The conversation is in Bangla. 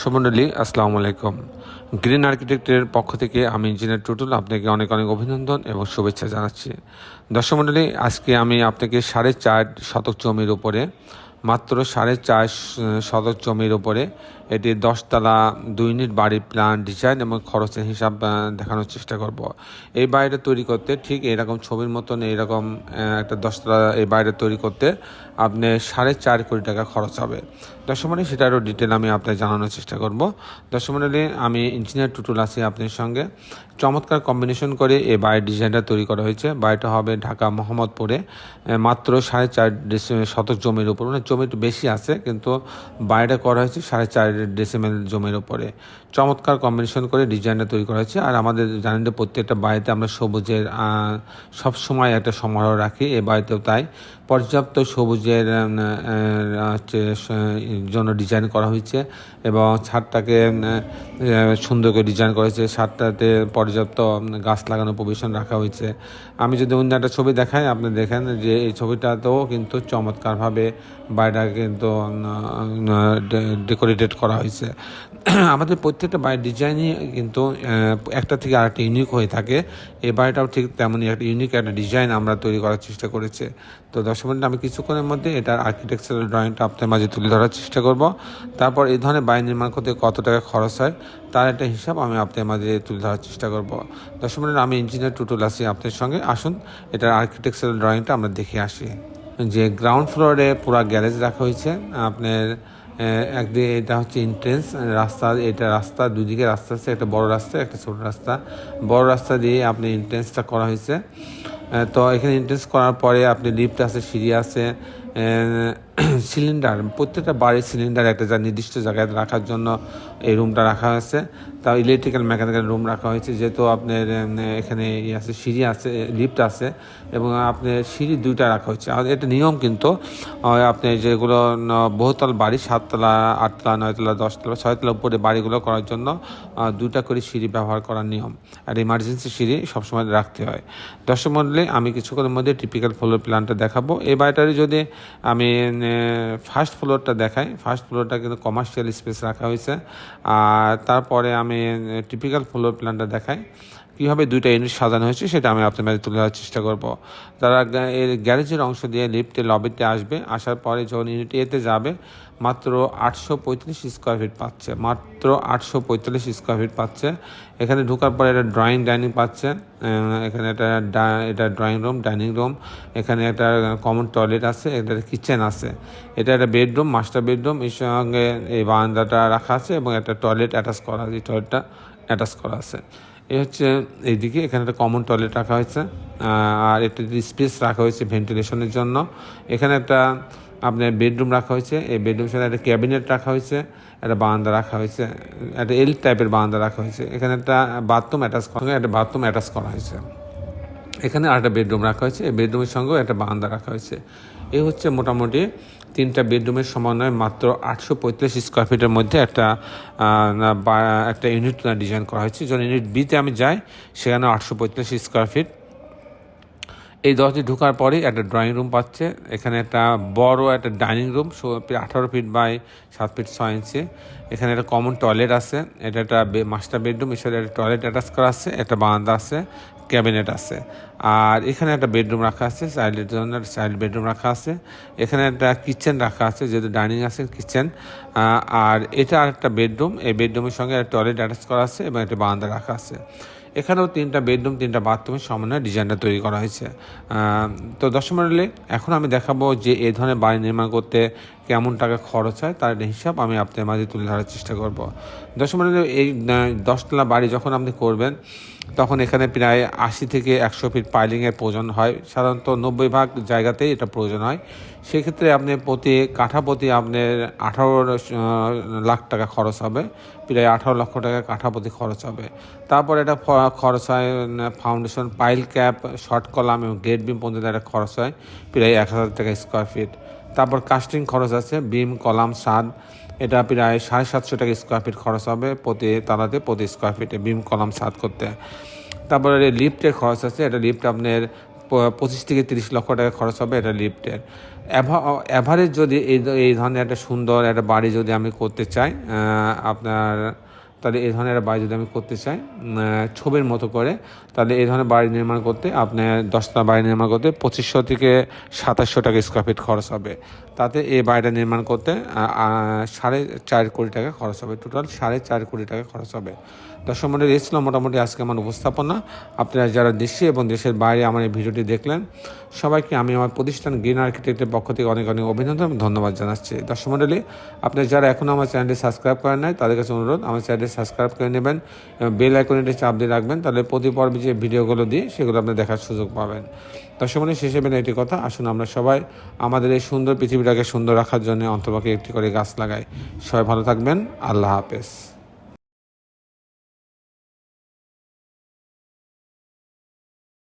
সুমন্ডলী আসসালামু আলাইকুম। গ্রিন আর্কিটেক্টের পক্ষ থেকে আমি ইঞ্জিনিয়ার টুটুল আপনাকে অনেক অনেক অভিনন্দন এবং শুভেচ্ছা জানাচ্ছি। দর্শক মণ্ডলী, আজকে আমি আপনাকে সাড়ে চার শতক জমির উপরে, মাত্র সাড়ে চার শতক জমির উপরে এটি দশতলা দুই ইউনিট বাড়ির প্ল্যান ডিজাইন এবং খরচের হিসাব দেখানোর চেষ্টা করব। এই বাড়িটা তৈরি করতে ঠিক এরকম ছবির মতন এইরকম একটা দশতলা এই বাড়িটা তৈরি করতে আপনি সাড়ে চার কোটি টাকা খরচ হবে। দশমণি সেটারও ডিটেল আমি আপনাকে জানানোর চেষ্টা করব। দশমণি আমি ইঞ্জিনিয়ার টুটুল আছি আপনার সঙ্গে। চমৎকার কম্বিনেশন করে এই বাড়ির ডিজাইনটা তৈরি করা হয়েছে। বাড়িটা হবে ঢাকা মোহাম্মদপুরে মাত্র সাড়ে চার শতক জমির উপর। মানে জমি একটু বেশি আছে, কিন্তু বাড়িটা করা হয়েছে সাড়ে চার ডেসিমেল জমির উপরে। চমৎকার কম্বিনেশন করে ডিজাইনটা তৈরি করা হয়েছে। আর আমাদের জানেন প্রত্যেকটা বাড়িতে আমরা সবুজের সবসময় একটা সমারোহ রাখি। এই বাড়িতেও তাই। পর্যাপ্ত সবুজের হচ্ছে জন্য ডিজাইন করা হয়েছে এবং ছাদটাকে সুন্দর করে ডিজাইন করা হয়েছে। ছাদটাতে পর্যাপ্ত গাছ লাগানো প্রভিশন রাখা হয়েছে। আমি যদি অন্য একটা ছবি দেখাই, আপনি দেখেন যে এই ছবিটাতেও কিন্তু চমৎকারভাবে বাড়িটা কিন্তু ডেকোরেটেড করা হয়েছে। আমাদের প্রত্যেকটা বাড়ির ডিজাইনই কিন্তু একটা থেকে আরেকটা ইউনিক হয়ে থাকে। এই বাড়িটাও ঠিক তেমনই একটা ইউনিক একটা ডিজাইন আমরা তৈরি করার চেষ্টা করেছি। তো দর্শক বন্ধু, আমি কিছুক্ষণের মধ্যে এটার আর্কিটেকচারাল ড্রয়িংটা আপনার মাঝে তুলে ধরার চেষ্টা করব। তারপর এই ধরনের বাড়ি নির্মাণ করতে কত টাকা খরচ হয় তার একটা হিসাব আমি আপনার মাঝে তুলে ধরার চেষ্টা করব। দর্শক বন্ধু, আমি ইঞ্জিনিয়ার টুটুল আছি আপনার সঙ্গে। আসুন এটার আর্কিটেকচারাল ড্রয়িংটা আমরা দেখে আসি। যে গ্রাউন্ড ফ্লোরে পুরা গ্যারেজ রাখা হয়েছে আপনার একদিকে এটা হচ্ছে এন্ট্রেন্স রাস্তা, এটা রাস্তা, দুদিকে রাস্তা আছে, একটা বড় রাস্তা, একটা ছোট রাস্তা। বড় রাস্তা দিয়ে আপনি এন্ট্রেন্সটা করা হয়েছে। তো এখানে এন্ট্রেন্স করার পরে আপনি লিফট আছে, সিঁড়ি আছে সিলিন্ডার, প্রত্যেকটা বাড়ির সিলিন্ডার একটা যা নির্দিষ্ট জায়গায় রাখার জন্য এই রুমটা রাখা হয়েছে। তাও ইলেকট্রিক্যাল মেকানিক্যাল রুম রাখা হয়েছে, যেহেতু আপনার এখানে ইয়ে আছে, সিঁড়ি আছে লিফট আছে, এবং আপনার সিঁড়ি দুইটা রাখা হয়েছে। আর এটা নিয়ম কিন্তু আপনি যেগুলো বহুতল বাড়ি, সাততলা, আটতলা, নয়তলা, দশতলা, ছয়তলা উপরে বাড়িগুলো করার জন্য দুইটা করে সিঁড়ি ব্যবহার করার নিয়ম। আর ইমার্জেন্সি সিঁড়ি সবসময় রাখতে হয়। দর্শক মন্ডলে, আমি কিছুক্ষণের মধ্যে টিপিক্যাল ফ্লোর প্ল্যানটা দেখাবো। এই বাড়িটারই যদি আমি ফার্স্ট ফ্লোরটা দেখাই। ফার্স্ট ফ্লোরটা কিন্তু কমার্শিয়াল স্পেস রাখা হয়েছে। আর তারপরে আমি টিপিক্যাল ফ্লোর প্ল্যানটা দেখাই। কীভাবে দুইটা ইউনিট সাজানো হয়েছে, সেটা আমি আপনার মাঝে তুলে ধরার চেষ্টা করব। তারা এর গ্যারেজের অংশ দিয়ে লিফটে লবিতে আসবে, আসার পরে যখন ইউনিট এতে যাবে মাত্র আটশো পঁয়ত্রিশ স্কোয়ার ফিট পাচ্ছে, মাত্র আটশো পঁয়তাল্লিশ স্কোয়ার ফিট পাচ্ছে। এখানে ঢোকার পরে একটা ড্রয়িং ডাইনিং পাচ্ছে এখানে একটা এটা ড্রয়িং রুম ডাইনিং রুম এখানে একটা কমন টয়লেট আছে এটা একটা কিচেন আছে। এটা একটা বেডরুম মাস্টার বেডরুম এর সঙ্গে এই বারান্দাটা রাখা আছে এবং একটা টয়লেট অ্যাটাচ করা আছে টয়লেটটা অ্যাটাচ করা আছে। এই হচ্ছে এইদিকে, এখানে একটা কমন টয়লেট রাখা হয়েছে আর একটা স্পেস রাখা হয়েছে ভেন্টিলেশনের জন্য। এখানে একটা আপনার বেডরুম রাখা হয়েছে, এই বেডরুমের সাথে একটা ক্যাবিনেট রাখা হয়েছে, একটা বারান্দা রাখা হয়েছে, একটা এল টাইপের বারান্দা রাখা হয়েছে, এখানে একটা বাথরুম অ্যাটাচ করা একটা বাথরুম অ্যাটাচ করা হয়েছে। এখানে আরেকটা বেডরুম রাখা হয়েছে, এই বেডরুমের সঙ্গেও একটা বারান্দা রাখা হয়েছে। এই হচ্ছে মোটামুটি তিনটা বেডরুমের সমন্বয়ে মাত্র আটশো পঁয়ত্রিশ স্কোয়ার ফিটের মধ্যে একটা একটা ইউনিট ডিজাইন করা হয়েছে। যখন ইউনিট বিতে আমি যাই, সেখানে আটশো পঁয়ত্রিশ স্কোয়ার ফিট এই দরজায় ঢোকার পরে একটা ড্রয়িং রুম পাচ্ছে। এখানে একটা বড় একটা ডাইনিং রুম আঠারো ফিট বাই সাত ফিট ছয় ইঞ্চি। এখানে একটা কমন টয়লেট আছে। এটা একটা মাস্টার বেডরুম এছাড়া একটা টয়লেট অ্যাটাচ করা আছে, একটা বারান্দা আছে। ক্যাবিনেট আছে। আর এখানে একটা বেডরুম রাখা আছে, চাইল্ডের জন্য চাইল্ড বেডরুম রাখা আছে। এখানে একটা কিচেন রাখা আছে, যেহেতু ডাইনিং আছে, কিচেন। আর এটা আর একটা বেডরুম। এই বেডরুমের সঙ্গে একটা টয়লেট অ্যাটাচ করা আছে এবং একটা বারান্দা রাখা আছে। এখানেও তিনটা বেডরুম, তিনটা বাথরুমের সমন্বয়ে ডিজাইনটা তৈরি করা হয়েছে। তো মণ্ডলী এখন আমি দেখাবো যে এই ধরনের বাড়ি নির্মাণ করতে কেমন টাকা খরচ হয়, তার হিসাব আমি আপনার মাঝে তুলে ধরার চেষ্টা করব। মণ্ডলী এই দশতলা বাড়ি যখন আপনি করবেন তখন এখানে প্রায় আশি থেকে একশো ফিট পাইলিংয়ের প্রয়োজন হয়। সাধারণত নব্বই ভাগ জায়গাতেই এটা প্রয়োজন হয়। সেক্ষেত্রে আপনি প্রতি কাঠা প্রতি আপনার আঠারো লাখ টাকা খরচ হবে। প্রায় আঠারো লক্ষ টাকা কাঠা প্রতি খরচ হবে। তারপর এটা খরচ হয় foundation pile cap short column এবং গেট বিম পর্যন্ত একটা খরচ হয়। প্রায় এক হাজার টাকা স্কোয়ার ফিট তারপর কাস্টিং খরচ আছে বিম কলাম, সাদ। এটা প্রায় সাড়ে সাতশো টাকা স্কোয়ার ফিট খরচ হবে প্রতি তালাতে প্রতি স্কোয়ার ফিটে বিম কলাম, সাদ করতে। তারপরে লিফটের খরচ আছে, এটা লিফট আপনার পঁচিশ থেকে তিরিশ লক্ষ টাকা খরচ হবে এটা লিফটের অ্যাভারেজ যদি এই এই ধরনের একটা সুন্দর একটা বাড়ি যদি আমি করতে চাই আপনার তাহলে এই ধরনের একটা বাড়ি যদি আমি করতে চাই ছবির মতো করে তাহলে এই ধরনের বাড়ি নির্মাণ করতে আপনার দশটা বাড়ি নির্মাণ করতে পঁচিশশো থেকে সাতাশশো টাকা স্কোয়ার ফিট খরচ হবে। তাতে এই বাড়িটা নির্মাণ করতে সাড়ে চার কোটি টাকা খরচ হবে। টোটাল সাড়ে চার কোটি টাকা খরচ হবে। দর্শক মন্ডলী, এই ছিল মোটামুটি আজকে আমার উপস্থাপনা। আপনারা যারা দেশে এবং দেশের বাইরে আমার এই ভিডিওটি দেখলেন, সবাইকে আমি আমার প্রতিষ্ঠান গ্রিন আর্কিটেক্টের পক্ষ থেকে অনেক অনেক অভিনন্দন এবং ধন্যবাদ জানাচ্ছি। দর্শক মন্ডলী, আপনারা যারা এখনও আমার চ্যানেলটি সাবস্ক্রাইব করেন নাই, তাদের কাছে অনুরোধ, আমার চ্যানেলটি সাবস্ক্রাইব করে নেবেন এবং বেল আইকনটি চাপ দিয়ে রাখবেন, তাহলে প্রতি পর্বে যে ভিডিওগুলো দিই, সেগুলো আপনি দেখার সুযোগ পাবেন। দর্শক মন্ডলী, শেষে বেন একটি কথা, আসুন আমরা সবাই আমাদের এই সুন্দর পৃথিবীটাকে সুন্দর রাখার জন্য অন্তর্পক্ষে একটি করে গাছ লাগাই। সবাই ভালো থাকবেন, আল্লাহ হাফেজ।